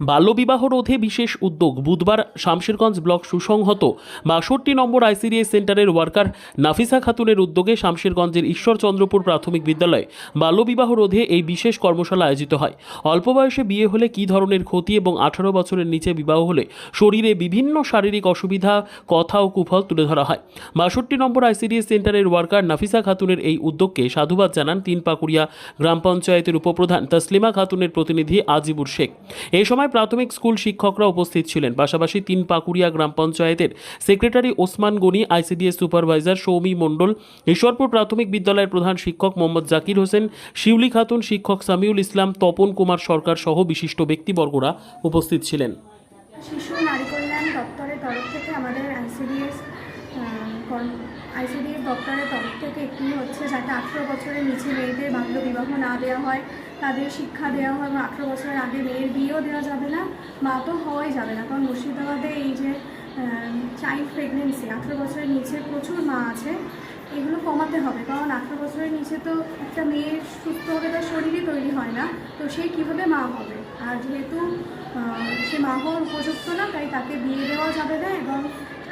বাল্যবিবাহ রোধে বিশেষ উদ্যোগ। বুধবার শামশেরগঞ্জ ব্লক সুসংহত বাষট্টি নম্বর আইসিডিএস সেন্টারের ওয়ার্কার নাফিসা খাতুনের উদ্যোগে শামশেরগঞ্জের ঈশ্বরচন্দ্রপুর প্রাথমিক বিদ্যালয়ে বাল্যবিবাহ রোধে এই বিশেষ কর্মশালা আয়োজিত হয়। অল্প বয়সে বিয়ে হলে কী ধরনের ক্ষতি এবং আঠারো বছরের নিচে বিবাহ হলে শরীরে বিভিন্ন শারীরিক অসুবিধা, কথা ও কুফল তুলে ধরা হয়। বাষট্টি নম্বর আইসিডিএস সেন্টারের ওয়ার্কার নাফিসা খাতুনের এই উদ্যোগকে সাধুবাদ জানান তিন পাকুড়িয়া গ্রাম পঞ্চায়েতের উপপ্রধান তসলিমা খাতুনের প্রতিনিধি আজিবুর শেখ। এই সময় প্রাথমিক স্কুল শিক্ষকরা উপস্থিত ছিলেন। পাশাপাশি তিন পাকুড়িয়া গ্রাম পঞ্চায়েতের secretary Osman Gani, ICDS supervisor Soumi Mondal, Ishwarpur প্রাথমিক বিদ্যালয়ের প্রধান শিক্ষক মোহাম্মদ জাকির হোসেন, শিউলি খাতুন শিক্ষক সামিউল ইসলাম, তপন কুমার সরকার সহ বিশিষ্ট ব্যক্তিবর্গরা উপস্থিত ছিলেন। শিশু নারী কল্যাণ দপ্তরের তরফ থেকে আমাদের আইসিডিএস আইসিডিএস দপ্তরের তরফ থেকে একটি হচ্ছে যাতে আঠেরো বছরের নিচে মেয়েদের বাল্য বিবাহ না দেওয়া হয়, তাদের শিক্ষা দেওয়া হয় এবং আঠেরো বছরের আগে মেয়ের বিয়েও দেওয়া যাবে না মা তো হওয়াই যাবে না। কারণ মুর্শিদাবাদে এই যে চাইল্ড প্রেগনেন্সি, আঠেরো বছরের নিচে প্রচুর মা আছে, এগুলো কমাতে হবে। কারণ আঠেরো বছরের নিচে তো একটা মেয়ের সুস্থভাবে তার শরীরই তৈরি হয় না, তো সে কীভাবে মা হবে? আর যেহেতু সে মা হওয়ার উপযুক্ত না, তাই তাকে বিয়ে দেওয়া যাবে না এবং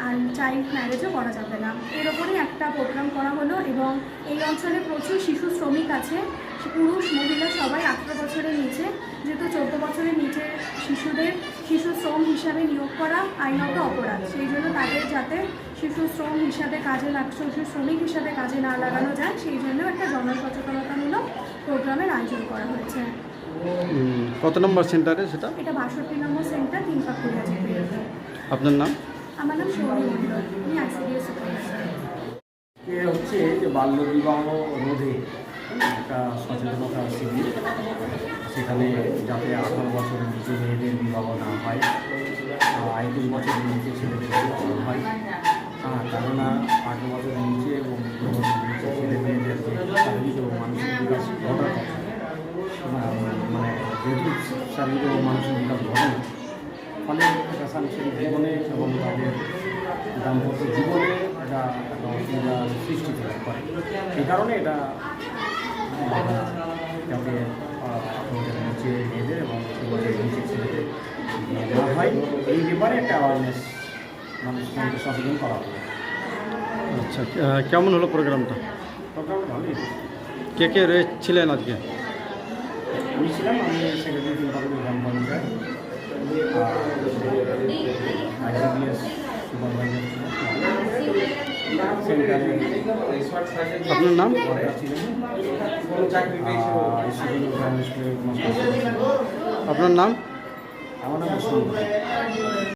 আর চাইল্ড ম্যারেজও করা যাবে না। এর ওপরেই একটা প্রোগ্রাম করা হলো এবং এই অঞ্চলে প্রচুর শিশু শ্রমিক আছে। পুরুষ মহিলা সবাই আঠেরো বছরের নিচে। যেহেতু চোদ্দ বছরের নিচে শিশুদের শিশু শ্রম হিসাবে নিয়োগ করা আইনত অপরাধ। সেই জন্য তাদের যাতে শিশু শ্রম হিসাবে কাজে লাগ শিশু শ্রমিক হিসাবে কাজে না লাগানো যায় সেই জন্য একটা জনসচেতনতামূলক প্রোগ্রামের আয়োজন করা হয়েছে। কত নম্বর সেন্টারে সেটা? এটা বাষট্টি নম্বর সেন্টার তিন পাকুড়িয়া আপনার নাম? আমার নাম মণ্ডল। আমি আইসিডিএস এ হচ্ছে যে বাল্যবিবাহ রোধে একটা সচেতনতা শিবির সেখানে যাতে আঠারো বছরের নিচে মেয়েদের বিবাহ না হয় আইতিরিশ বছরের নিচে ছেলেদের বিবাহ হয় হ্যাঁ কেননা আঠারো বছরের নিচে এবং নিচে ছেলে মেয়েদের শারীরিক এবং মানসিক বিকাশ ঘটার মানে যেহেতু শারীরিক এবং মানসিক বিকাশ ঘটে না, ফলে জীবনে এবং তাদের দাম্পত্য জীবনে এটা একটা অসুবিধা সৃষ্টি করে। এই কারণে এটা আহ, যাতে আহ, মেয়েদের এবং নিচে ছেলেদের দেওয়া হয়। এই ব্যাপারে একটা অ্যাওয়ারনেস মানুষের সচেতন করা হবে। আচ্ছা কেমন হলো প্রোগ্রামটা? প্রোগ্রামটা ভালোই কে কে রয়েছিলেন আজকে? আমি ছিলাম আমি সেক্রেটারি গ্রাম পঞ্চায়েত। আপনার নাম। আপনার নাম আমার নাম